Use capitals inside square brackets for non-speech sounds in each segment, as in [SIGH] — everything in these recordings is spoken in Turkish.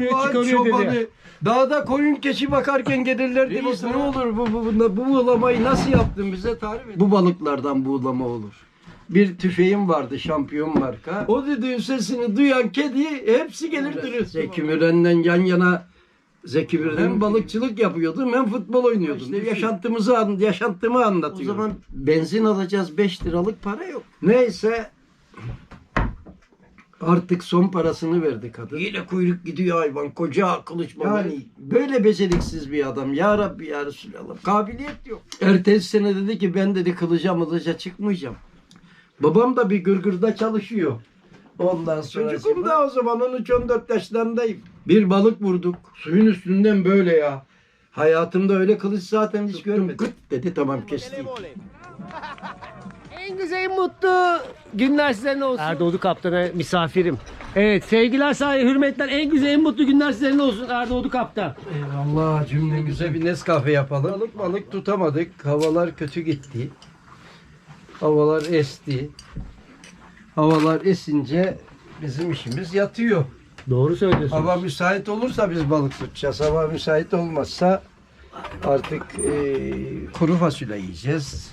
Allah'ın çıkarıyor çobanı. dedi. Dağda koyun keçi bakarken gelirlerdi. Reis, ne olur bu, bu, bu, bu buğulamayı nasıl yaptın bize tarif et. Bu balıklardan buğulama olur. Bir tüfeğim vardı şampiyon marka. O dediğin sesini duyan kedi hepsi gelir duruyor. Zeki Müren'le yan yana Zeki Müren hem balıkçılık yapıyordum hem futbol oynuyordum. İşte yaşantımızı an- yaşantımı anlatıyorum. O zaman benzin alacağız 5 liralık para yok. Neyse Artık son parasını verdi kadın. Yine kuyruk gidiyor hayvan. Koca kılıç Yani böyle beceriksiz bir adam. Ya Rabbi ya Resulallah. Kabiliyet yok. Ertesi sene dedi ki ben dedi kılıca mılıca çıkmayacağım. Babam da bir gırgırda çalışıyor. Ondan sonra çocukum da o zaman 13-14 yaşlarındayım. Bir balık vurduk. Suyun üstünden böyle ya. Hayatımda öyle kılıç zaten hiç görmedim. Gıt dedi tamam kesti. [LAUGHS] En güzel mutlu günler size ne olsun. Erdoğdu kaptana misafirim. Evet sevgiler sahibi hürmetler en güzel en mutlu günler size ne olsun Erdoğdu kaptan. Eyvallah cümlemize bir Nescafe yapalım. Balık balık tutamadık. Havalar kötü gitti. Havalar esti. Havalar esince bizim işimiz yatıyor. Doğru söylüyorsun. Hava müsait olursa biz balık tutacağız. Hava müsait olmazsa artık eee, kuru fasulye yiyeceğiz.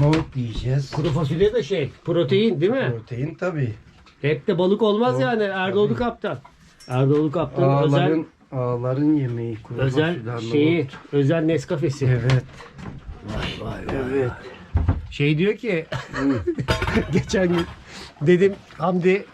Nohut yiyeceğiz. Kuru fasulye de şey protein değil mi? Protein tabii. Hep de balık olmaz Doğru. yani Erdoğdu kaptan. Erdoğdu kaptan özel Ağların, ağların yemeği kuru özel şeyi nohut. özel Nescafe'si. Evet. Vay vay vay. Evet. Şey diyor ki [LAUGHS] geçen gün dedim Hamdi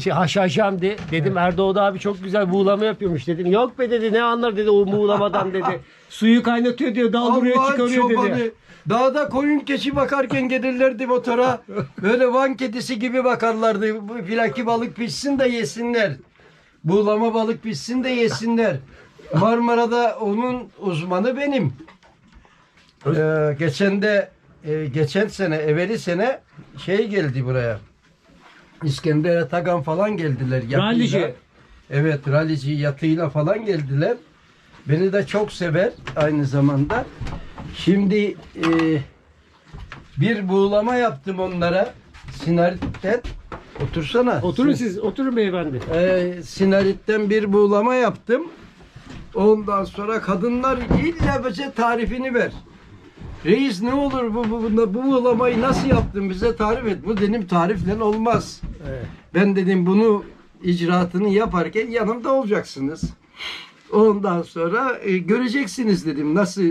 şey Haşhaş Hamdi dedim Erdoğdu abi çok güzel buğulama yapıyormuş dedim. Yok be dedi ne anlar dedi o buğulamadan dedi. [LAUGHS] Suyu kaynatıyor diyor dalduruyor Allah'ın çıkarıyor çobanı. dedi. Dağda koyun keçi bakarken gelirlerdi motora. Böyle van kedisi gibi bakarlardı. Filaki balık pişsin de yesinler. Buğulama balık pişsin de yesinler. Marmara'da onun uzmanı benim. Ee, geçen de e, geçen sene, evveli sene şey geldi buraya. İskender Atagan falan geldiler. yatıyla. Rallici. Evet, rallici yatıyla falan geldiler. Beni de çok sever aynı zamanda. Şimdi e, bir buğulama yaptım onlara. Sinaritten. Otursana. Oturun siz oturun beyefendi. E, sinaritten bir buğulama yaptım. Ondan sonra kadınlar illa bize tarifini ver. Reis ne olur bu, bu, bu, bu buğulamayı nasıl yaptın bize tarif et. Bu dedim tarifle olmaz. Evet. Ben dedim bunu icraatını yaparken yanımda olacaksınız. Ondan sonra e, göreceksiniz dedim nasıl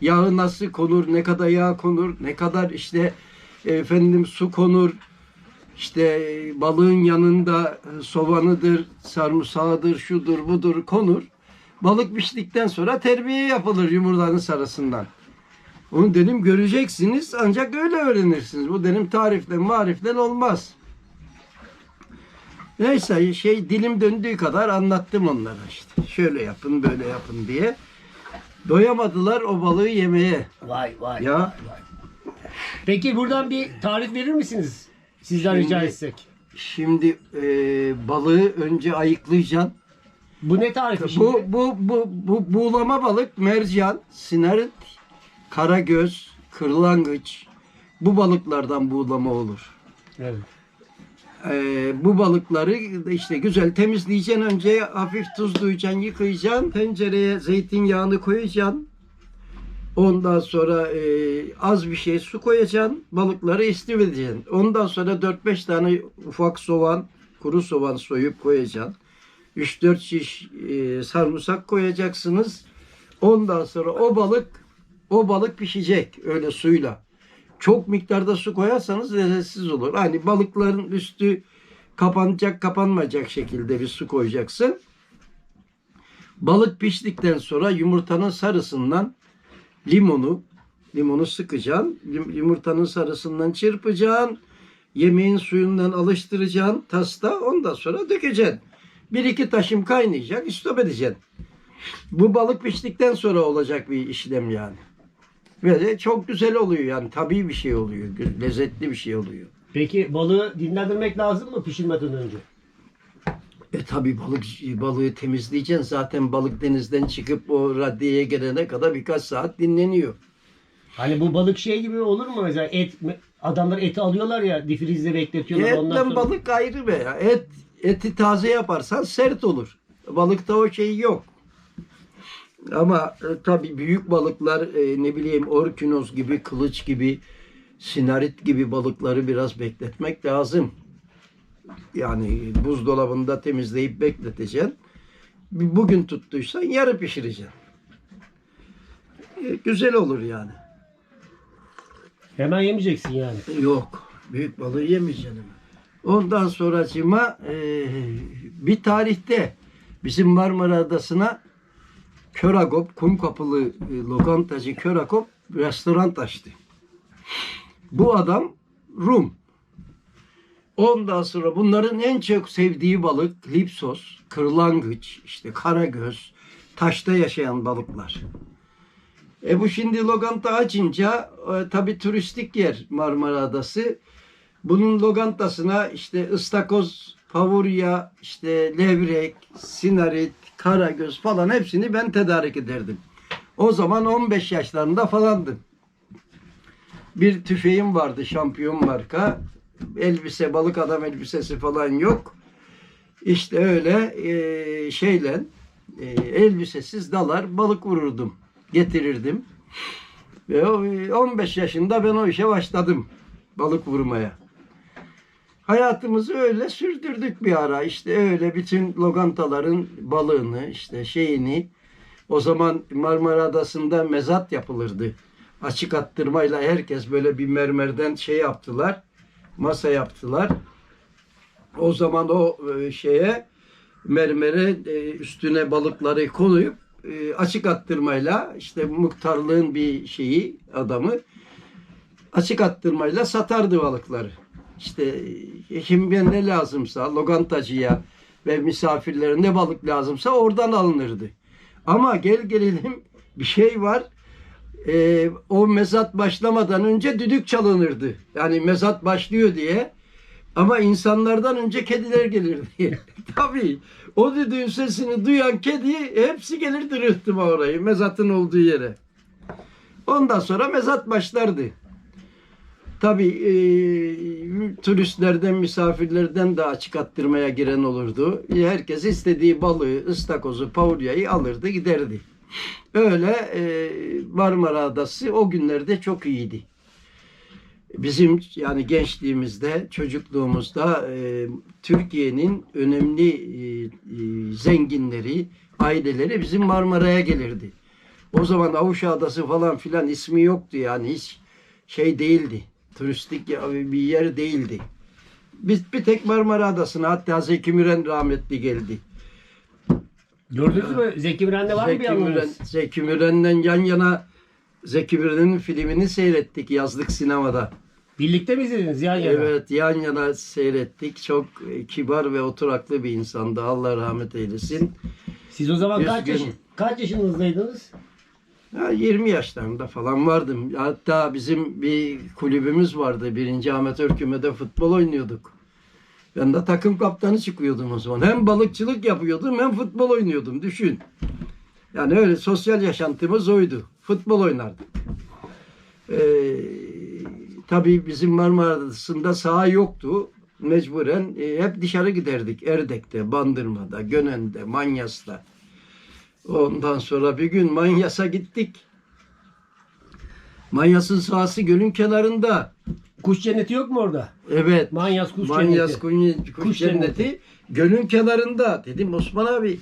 yağı nasıl konur, ne kadar yağ konur, ne kadar işte efendim su konur. İşte balığın yanında e, soğanıdır, sarımsağıdır, şudur budur konur. Balık piştikten sonra terbiye yapılır yumurtanın sarısından. Onu dedim göreceksiniz ancak öyle öğrenirsiniz. Bu dedim tarifle marifle olmaz. Neyse şey dilim döndüğü kadar anlattım onlara işte. Şöyle yapın böyle yapın diye. Doyamadılar o balığı yemeye. Vay vay. Ya Peki buradan bir tarif verir misiniz? Sizden rica Şimdi- etsek. şimdi e, balığı önce ayıklayacaksın. Bu ne tarifi şimdi? Bu, bu, bu, bu buğulama balık mercan, sinarit, karagöz, kırlangıç. Bu balıklardan buğulama olur. Evet. Ee, bu balıkları işte güzel temizleyeceksin önce hafif tuzlayacaksın yıkayacaksın tencereye zeytinyağını koyacaksın. Ondan sonra e, az bir şey su koyacaksın balıkları istif edeceksin. Ondan sonra 4-5 tane ufak soğan kuru soğan soyup koyacaksın. 3-4 şiş e, sarımsak koyacaksınız. Ondan sonra o balık o balık pişecek öyle suyla çok miktarda su koyarsanız lezzetsiz olur. Hani balıkların üstü kapanacak kapanmayacak şekilde bir su koyacaksın. Balık piştikten sonra yumurtanın sarısından limonu limonu sıkacaksın. Yumurtanın sarısından çırpacaksın. Yemeğin suyundan alıştıracaksın tasta. Ondan sonra dökeceksin. Bir iki taşım kaynayacak. istop edeceksin. Bu balık piştikten sonra olacak bir işlem yani. De çok güzel oluyor yani tabii bir şey oluyor. Lezzetli bir şey oluyor. Peki balığı dinlendirmek lazım mı pişirmeden önce? E tabii balık balığı temizleyeceksin. Zaten balık denizden çıkıp o raddeye gelene kadar birkaç saat dinleniyor. Hani bu balık şey gibi olur mu mesela et adamlar eti alıyorlar ya difrizde bekletiyorlar ondan Etle sonra. balık ayrı be ya. Et eti taze yaparsan sert olur. Balıkta o şey yok. Ama e, tabii büyük balıklar e, ne bileyim orkinos gibi, kılıç gibi, sinarit gibi balıkları biraz bekletmek lazım. Yani buzdolabında temizleyip bekleteceksin. Bugün tuttuysan yarı pişireceksin. E, güzel olur yani. Hemen yemeyeceksin yani. Yok. Büyük balığı yemeyeceksin. Ondan sonracıma e, bir tarihte bizim Marmara Adası'na Köragop, kum kapılı e, lokantacı Köragop restoran açtı. Bu adam Rum. Ondan sonra bunların en çok sevdiği balık lipsos, kırlangıç, işte karagöz, taşta yaşayan balıklar. E bu şimdi lokanta açınca e, tabi turistik yer Marmara Adası. Bunun lokantasına işte ıstakoz, pavurya, işte levrek, sinarit, karagöz falan hepsini ben tedarik ederdim. O zaman 15 yaşlarında falandım. Bir tüfeğim vardı şampiyon marka. Elbise, balık adam elbisesi falan yok. İşte öyle e, şeyle e, elbisesiz dalar balık vururdum. Getirirdim. Ve o, e, 15 yaşında ben o işe başladım. Balık vurmaya. Hayatımızı öyle sürdürdük bir ara. İşte öyle bütün lokantaların balığını, işte şeyini. O zaman Marmara Adası'nda mezat yapılırdı. Açık attırmayla herkes böyle bir mermerden şey yaptılar. Masa yaptılar. O zaman o e, şeye mermere e, üstüne balıkları koyup e, açık attırmayla işte muhtarlığın bir şeyi adamı açık attırmayla satardı balıkları. İşte e, kime ne lazımsa lokantacıya ve misafirlere ne balık lazımsa oradan alınırdı. Ama gel gelelim bir şey var. E, o mezat başlamadan önce düdük çalınırdı. Yani mezat başlıyor diye. Ama insanlardan önce kediler gelirdi. [LAUGHS] Tabii. O düdüğün sesini duyan kedi hepsi gelirdi rıhtıma orayı. Mezatın olduğu yere. Ondan sonra mezat başlardı. Tabii e, turistlerden, misafirlerden de açık attırmaya giren olurdu. Herkes istediği balığı, ıstakozu, pavuryayı alırdı giderdi. Öyle e, Marmara Adası o günlerde çok iyiydi. Bizim yani gençliğimizde, çocukluğumuzda e, Türkiye'nin önemli e, zenginleri, aileleri bizim Marmara'ya gelirdi. O zaman Avuşa Adası falan filan ismi yoktu yani hiç şey değildi. Turistik bir yer değildi. Biz bir tek Marmara Adası'na hatta Zeki Müren rahmetli geldi. Gördünüz mü? Zeki Müren'de var mı bir Zeki, Müren, anınız? Zeki Müren'den yan yana Zeki Müren'in filmini seyrettik yazlık sinemada. Birlikte mi izlediniz yan yana? Evet yan yana seyrettik. Çok kibar ve oturaklı bir insandı. Allah rahmet eylesin. Siz o zaman kaç, Üzgün. yaş, kaç yaşınızdaydınız? Ya 20 yaşlarında falan vardım. Hatta bizim bir kulübümüz vardı. Birinci Amatör Küme'de futbol oynuyorduk. Ben de takım kaptanı çıkıyordum o zaman. Hem balıkçılık yapıyordum hem futbol oynuyordum. Düşün. Yani öyle sosyal yaşantımız oydu. Futbol oynardık. Ee, tabii bizim Marmara Adası'nda saha yoktu. Mecburen e, hep dışarı giderdik. Erdek'te, Bandırma'da, Gönen'de, Manyas'ta. Ondan sonra bir gün Manyas'a gittik. Manyas'ın sahası gölün kenarında. Kuş cenneti yok mu orada? Evet. Manyas kuş Manyas cenneti. kuş, kuş, Kuş cenneti. cenneti. Gölün kenarında. Dedim Osman abi.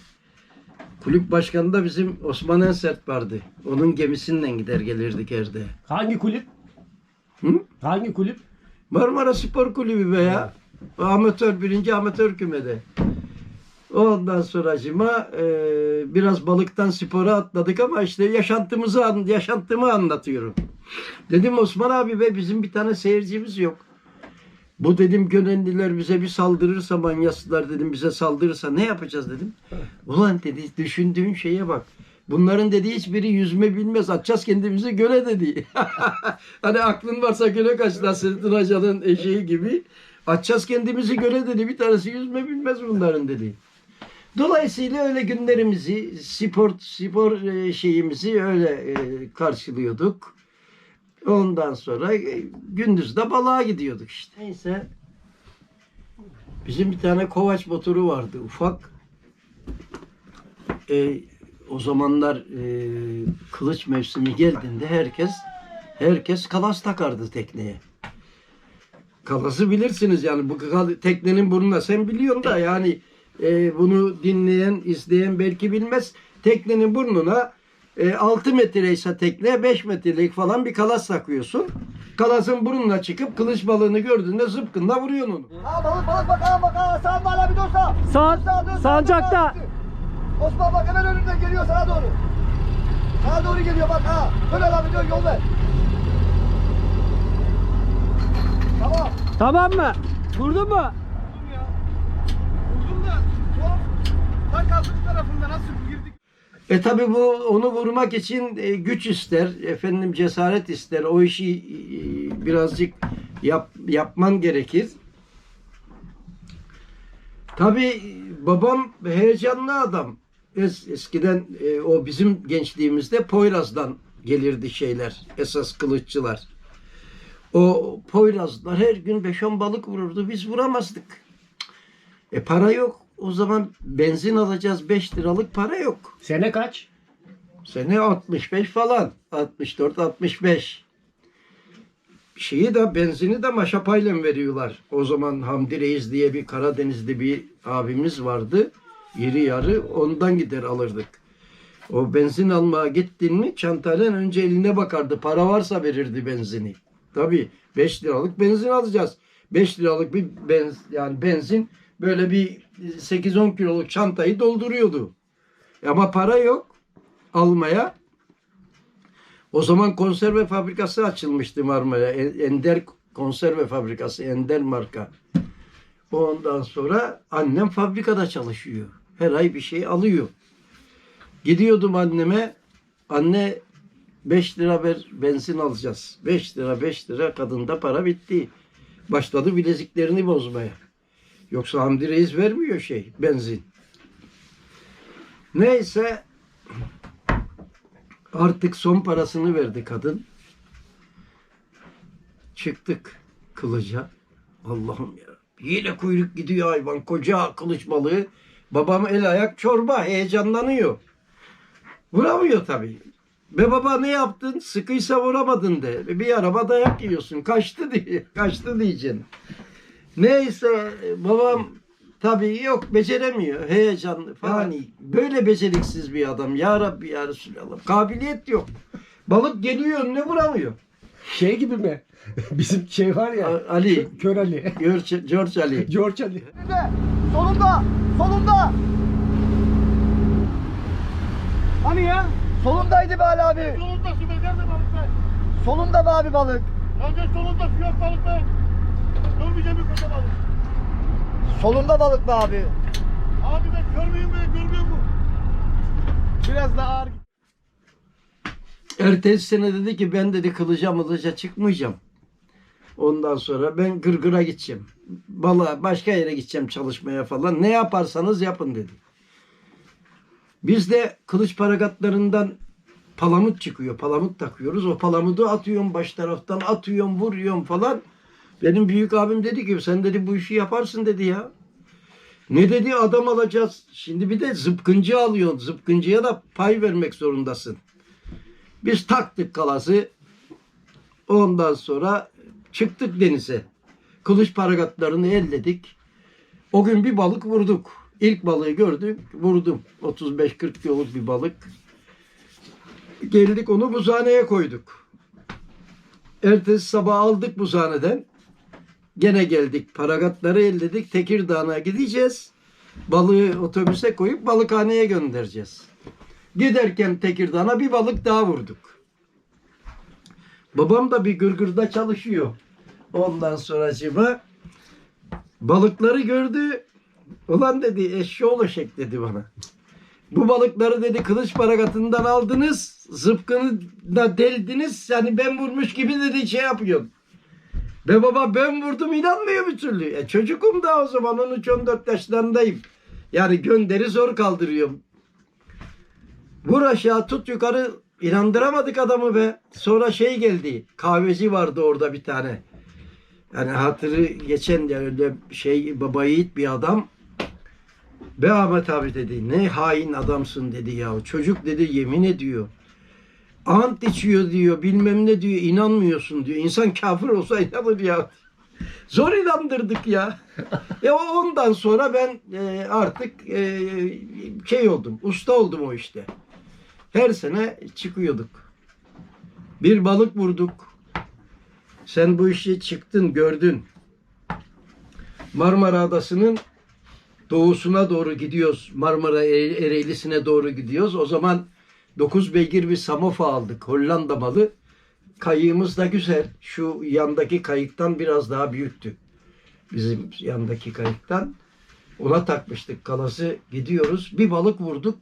Kulüp başkanında bizim Osman Ensert vardı. Onun gemisinden gider gelirdik Erde. Hangi kulüp? Hı? Hangi kulüp? Marmara Spor Kulübü be ya. Amatör, birinci amatör kümede. Ondan sonracıma e, biraz balıktan spora atladık ama işte yaşantımızı an- yaşantımı anlatıyorum. Dedim Osman abi be bizim bir tane seyircimiz yok. Bu dedim Gönenliler bize bir saldırırsa manyaslar dedim bize saldırırsa ne yapacağız dedim. Ulan dedi düşündüğün şeye bak. Bunların dedi hiçbiri yüzme bilmez. Atacağız kendimizi göle dedi. [LAUGHS] hani aklın varsa göle kaç Nasrettin Hoca'nın eşeği gibi. Atacağız kendimizi göle dedi. Bir tanesi yüzme bilmez bunların dedi. Dolayısıyla öyle günlerimizi, spor spor e, şeyimizi öyle e, karşılıyorduk. Ondan sonra e, gündüz de balığa gidiyorduk işte. Neyse. Bizim bir tane kovaç motoru vardı ufak. e, o zamanlar e, kılıç mevsimi geldiğinde herkes herkes kalas takardı tekneye. Kalası bilirsiniz yani bu teknenin burnuna sen biliyorsun da yani e, bunu dinleyen izleyen belki bilmez. Teknenin burnuna e, 6 metre ise tekne 5 metrelik falan bir kalas takıyorsun. Kalasın burnuna çıkıp kılıç balığını gördüğünde zıpkınla vuruyorsun onu. Ha balık balık bak ha bak ha sağ hala bir dur sağ. Sağ- Sağ, dön, sağ, sancakta. Osman bak hemen önümden geliyor sana doğru. Sağa doğru geliyor bak ha. Dön abi dön yol ver. Tamam. Tamam mı? Vurdun mu? Vurdum da E tabi bu onu vurmak için e, güç ister, efendim cesaret ister. O işi e, birazcık yap, yapman gerekir. Tabi babam heyecanlı adam. Es, eskiden e, o bizim gençliğimizde Poyraz'dan gelirdi şeyler, esas kılıççılar. O Poyrazlar her gün 5-10 balık vururdu. Biz vuramazdık. E para yok. O zaman benzin alacağız 5 liralık para yok. Sene kaç? Sene 65 falan. 64 65. Şeyi de benzini de maşapayla veriyorlar. O zaman Hamdi Reis diye bir Karadenizli bir abimiz vardı. İri yarı ondan gider alırdık. O benzin almaya gittin mi çantayla önce eline bakardı. Para varsa verirdi benzini. Tabii 5 liralık benzin alacağız. 5 liralık bir benz, yani benzin böyle bir 8-10 kiloluk çantayı dolduruyordu. Ama para yok almaya. O zaman konserve fabrikası açılmıştı Marmara'ya. En- Ender konserve fabrikası, Ender marka. Ondan sonra annem fabrikada çalışıyor. Her ay bir şey alıyor. Gidiyordum anneme. Anne 5 lira ver benzin alacağız. 5 lira 5 lira kadında para bitti. Başladı bileziklerini bozmaya. Yoksa Hamdi Reis vermiyor şey benzin. Neyse Artık son parasını verdi kadın. Çıktık kılıca. Allah'ım ya. Yine kuyruk gidiyor hayvan. Koca kılıç balığı. Babam el ayak çorba. Heyecanlanıyor. Vuramıyor tabii. Be baba ne yaptın? Sıkıysa vuramadın de. Bir araba dayak yiyorsun. Kaçtı diye. [LAUGHS] Kaçtı diyeceksin. Neyse babam tabii yok beceremiyor. Heyecanlı falan. Böyle beceriksiz bir adam. Ya Rabbi ya Resulallah. Kabiliyet yok. Balık geliyor önüne vuramıyor. Şey gibi mi? Bizim şey var ya. A- Ali. Kör Ali. George, George Ali. George Ali. Önünde. Solunda. Solunda. Hani ya? Solundaydı be Ali abi. Solunda su be, nerede balık be? Solunda be abi balık. Önce solunda su yok balık be. Görmeyeceğim bir koca balık. Solunda balık be abi. Abi ben kör müyüm be, görmüyor mu? Biraz daha ağır. Ertesi sene dedi ki ben dedi kılıca mılıca çıkmayacağım. Ondan sonra ben gırgıra gideceğim. Balığa başka yere gideceğim çalışmaya falan. Ne yaparsanız yapın dedi. Biz de kılıç paragatlarından palamut çıkıyor. Palamut takıyoruz. O palamudu atıyorum baş taraftan atıyorum vuruyorum falan. Benim büyük abim dedi ki sen dedi bu işi yaparsın dedi ya. Ne dedi adam alacağız. Şimdi bir de zıpkıncı alıyorsun. Zıpkıncıya da pay vermek zorundasın. Biz taktık kalası. Ondan sonra çıktık denize. Kılıç paragatlarını elledik. O gün bir balık vurduk. İlk balığı gördük, vurdum. 35-40 kiloluk bir balık. Geldik onu buzhaneye koyduk. Ertesi sabah aldık buzhaneden. Gene geldik. Paragatları elledik. Tekirdağ'a gideceğiz. Balığı otobüse koyup balıkhaneye göndereceğiz. Giderken Tekirdağ'a bir balık daha vurduk. Babam da bir gırgırda çalışıyor. Ondan sonracıma balıkları gördü. Ulan dedi eşşoğlu şek dedi bana. Bu balıkları dedi kılıç paragatından aldınız. Zıpkını da deldiniz. Yani ben vurmuş gibi dedi şey yapıyorsun. Be baba ben vurdum inanmıyor bir türlü. E, çocukum da o zaman 13-14 yaşlarındayım. Yani gönderi zor kaldırıyorum. Vur aşağı tut yukarı inandıramadık adamı be. Sonra şey geldi. Kahveci vardı orada bir tane. Yani hatırı geçen de öyle şey baba yiğit bir adam. Be Ahmet abi dedi ne hain adamsın dedi ya. Çocuk dedi yemin ediyor. Ant içiyor diyor bilmem ne diyor inanmıyorsun diyor. İnsan kafir olsa inanır ya. Zor inandırdık ya. e ondan sonra ben e, artık e, şey oldum. Usta oldum o işte. Her sene çıkıyorduk. Bir balık vurduk. Sen bu işi çıktın gördün. Marmara Adası'nın doğusuna doğru gidiyoruz. Marmara Ere- Ereğlisi'ne doğru gidiyoruz. O zaman 9 beygir bir Samofa aldık. Hollanda malı. Kayığımız da güzel. Şu yandaki kayıktan biraz daha büyüktü. Bizim yandaki kayıktan. Ona takmıştık kalası. Gidiyoruz. Bir balık vurduk.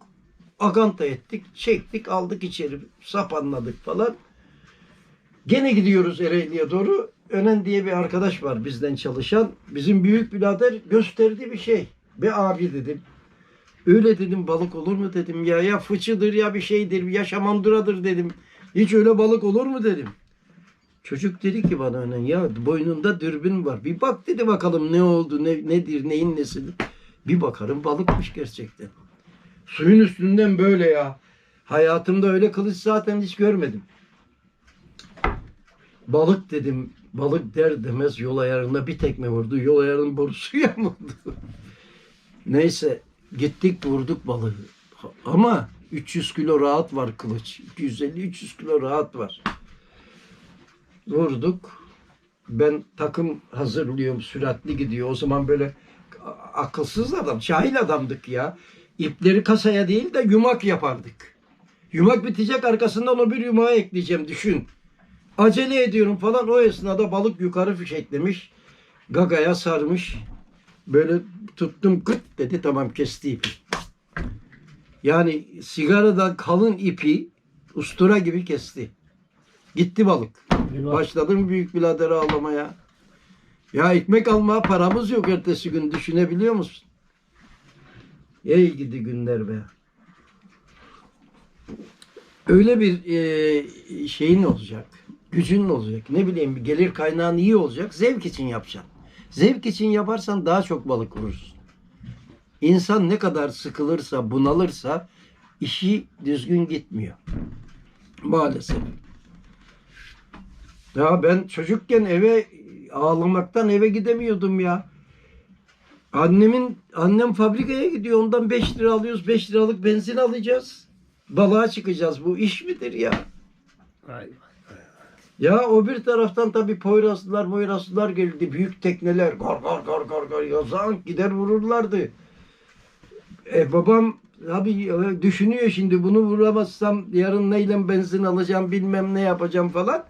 Aganta ettik. Çektik aldık içeri. Sapanladık falan. Gene gidiyoruz Ereğli'ye doğru. Önen diye bir arkadaş var bizden çalışan. Bizim büyük birader gösterdi bir şey. Bir abi dedim. Öyle dedim balık olur mu dedim ya. Ya fıçıdır ya bir şeydir ya şamandıradır dedim. Hiç öyle balık olur mu dedim. Çocuk dedi ki bana önen ya boynunda dürbün var. Bir bak dedi bakalım ne oldu ne, nedir neyin nesidir. Bir bakarım balıkmış gerçekten. Suyun üstünden böyle ya. Hayatımda öyle kılıç zaten hiç görmedim. Balık dedim. Balık der demez yol ayarında bir tekme vurdu. Yol ayarının borusu [LAUGHS] yamuldu. Neyse gittik vurduk balığı. Ama 300 kilo rahat var kılıç. 250-300 kilo rahat var. Vurduk. Ben takım hazırlıyorum. Süratli gidiyor. O zaman böyle akılsız adam, cahil adamdık ya. İpleri kasaya değil de yumak yapardık. Yumak bitecek arkasından o bir yumağı ekleyeceğim düşün. Acele ediyorum falan o esnada balık yukarı fişeklemiş. Gagaya sarmış. Böyle tuttum kıt dedi tamam kesti ipi. Yani sigaradan kalın ipi ustura gibi kesti. Gitti balık. Başladım büyük biraderi ağlamaya. Ya ekmek almaya paramız yok ertesi gün düşünebiliyor musun? Ey gidi günler be. Öyle bir e, şeyin olacak. Gücün olacak. Ne bileyim gelir kaynağın iyi olacak. Zevk için yapacaksın. Zevk için yaparsan daha çok balık vurursun. İnsan ne kadar sıkılırsa, bunalırsa işi düzgün gitmiyor. Maalesef. Ya ben çocukken eve ağlamaktan eve gidemiyordum ya. Annemin annem fabrikaya gidiyor. Ondan 5 lira alıyoruz. 5 liralık benzin alacağız. Balığa çıkacağız. Bu iş midir ya? Ay, Ya o bir taraftan tabii Poyrazlılar, Moyrazlılar geldi. Büyük tekneler gar gar gar gar gar yazan gider vururlardı. E babam tabii e, düşünüyor şimdi bunu vuramazsam yarın neyle benzin alacağım bilmem ne yapacağım falan.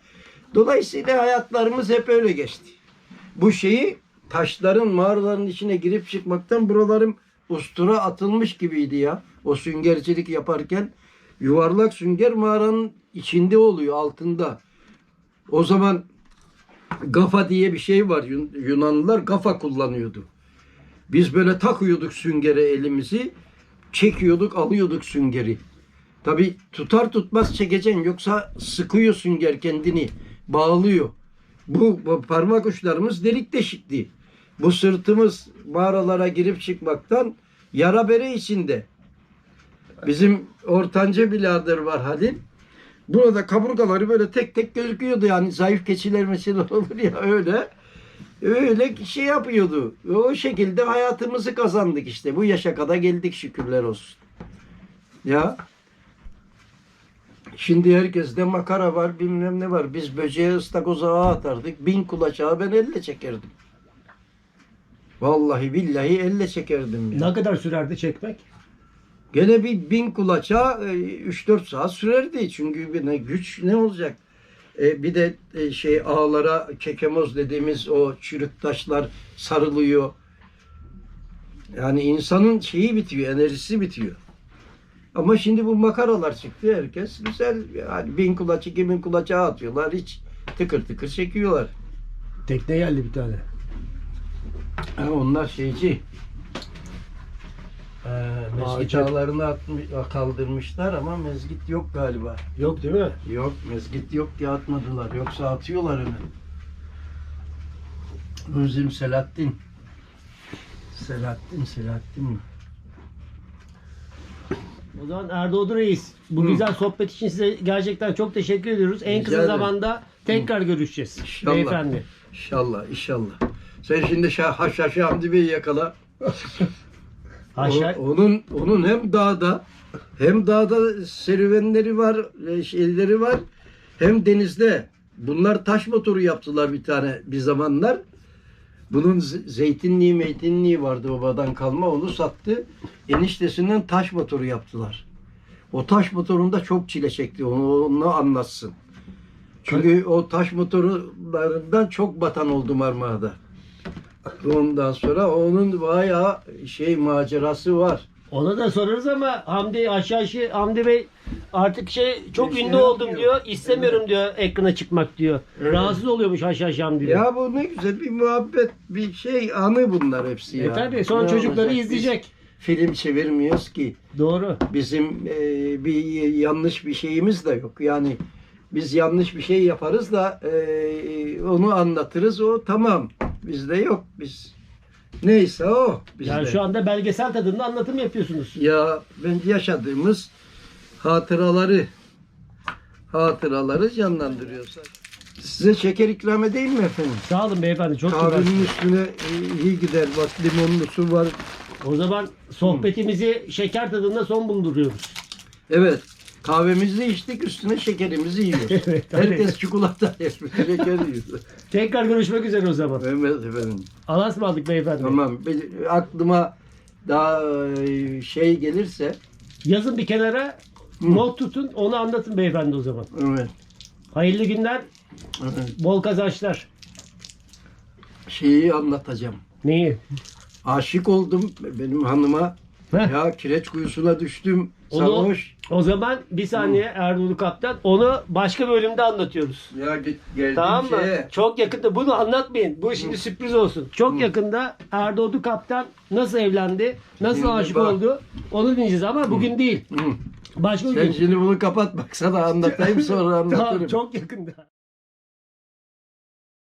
Dolayısıyla hayatlarımız hep öyle geçti. Bu şeyi taşların mağaraların içine girip çıkmaktan buralarım ustura atılmış gibiydi ya. O süngercilik yaparken yuvarlak sünger mağaranın içinde oluyor altında. O zaman gafa diye bir şey var. Yun- Yunanlılar gafa kullanıyordu. Biz böyle takıyorduk süngere elimizi, çekiyorduk, alıyorduk süngeri. Tabi tutar tutmaz çekeceksin yoksa sıkıyor sünger kendini, bağlıyor. Bu, bu parmak uçlarımız delik deşikti. Bu sırtımız mağaralara girip çıkmaktan yara bere içinde. Bizim ortanca birader var Halil. Burada kaburgaları böyle tek tek gözüküyordu yani zayıf keçiler mesela [LAUGHS] olur ya öyle. Öyle şey yapıyordu. O şekilde hayatımızı kazandık işte. Bu yaşa kadar geldik şükürler olsun. Ya. Şimdi herkeste makara var bilmem ne var. Biz böceğe ıstakoza ağ atardık. Bin kulaç ağı ben elle çekerdim. Vallahi billahi elle çekerdim ya. Ne kadar sürerdi çekmek? Gene bir bin kulaça 3-4 saat sürerdi. Çünkü bir ne güç ne olacak? E, bir de e, şey ağlara kekemoz dediğimiz o çürük taşlar sarılıyor. Yani insanın şeyi bitiyor, enerjisi bitiyor. Ama şimdi bu makaralar çıktı herkes güzel. Yani bin kulaç, iki bin kulaça atıyorlar. Hiç tıkır tıkır çekiyorlar. Tekne geldi bir tane. Ha, onlar şeyci. Mezgit ağlarını atmış, kaldırmışlar ama mezgit yok galiba. Yok değil mi? Yok mezgit yok diye atmadılar. Yoksa atıyorlar hemen. Bizim Selahattin. Selahattin, Selahattin mi? O zaman Erdoğdu Reis bu güzel sohbet için size gerçekten çok teşekkür ediyoruz. En Rica kısa ederim. zamanda tekrar görüşeceğiz. İnşallah. Beyefendi. İnşallah, inşallah. Sen şimdi Şah Haşhaşı Hamdi Bey'i yakala. [LAUGHS] Aşağı. O- onun onun hem dağda hem dağda serüvenleri var, e, şeyleri var. Hem denizde. Bunlar taş motoru yaptılar bir tane bir zamanlar. Bunun zeytinliği meytinliği vardı babadan kalma onu sattı. Eniştesinden taş motoru yaptılar. O taş motorunda çok çile çekti onu, onu anlatsın. Çünkü o taş motorlarından çok batan oldu Marmara'da. Ondan sonra onun bayağı şey macerası var. Ona da sorarız ama Hamdi aşağı Hamdi Bey artık şey çok Bir şey ünlü oldum yapmıyor. diyor. İstemiyorum diyor ekrana çıkmak diyor. Evet. Rahatsız oluyormuş aşağı Hamdi Bey. Ya bu ne güzel bir muhabbet, bir şey anı bunlar hepsi ya. E tabii sonra Ne çocukları olacak? Biz izleyecek. film çevirmiyoruz ki. Doğru. Bizim e, bir yanlış bir şeyimiz de yok. Yani biz yanlış bir şey yaparız da e, onu anlatırız. O tamam. Bizde yok. Biz neyse o bizde. Yani şu anda belgesel tadında anlatım yapıyorsunuz. Ya ben yaşadığımız hatıraları hatıraları canlandırıyoruz. Size şeker ikram edeyim mi efendim? Sağ olun beyefendi çok Kahvenin güzel. üstüne e, iyi gider. Bak limonlu su var. O zaman sohbetimizi şeker tadında son bulduruyoruz. Evet. Kahvemizi içtik üstüne şekerimizi yiyoruz. [LAUGHS] Evet. Herkes çikolata yer, şeker yiyor. Tekrar görüşmek üzere o zaman. Evet efendim. Allah'a ısmarladık beyefendi. Tamam. Bir- Aklıma daha e, şey gelirse Yazın bir kenara not tutun onu anlatın beyefendi o zaman. evet, Hayırlı günler, evet, bol kazançlar. şeyi anlatacağım. Neyi? Aşık oldum benim hanıma. Heh. Ya kireç kuyusuna düştüm. Onu- Sarhoş. O zaman bir saniye Erdoğdu Kaptan. Onu başka bölümde anlatıyoruz. Ya git geldim Tamam mı? şeye. Çok yakında bunu anlatmayın. Bu şimdi sürpriz olsun. Çok yakında Erdoğdu Kaptan nasıl evlendi, nasıl Şimdi aşık bak. oldu onu dinleyeceğiz ama bugün değil. Başka Sen gün. şimdi bunu kapat bak sana anlatayım sonra [LAUGHS] Tamam, anlatırım. çok yakında.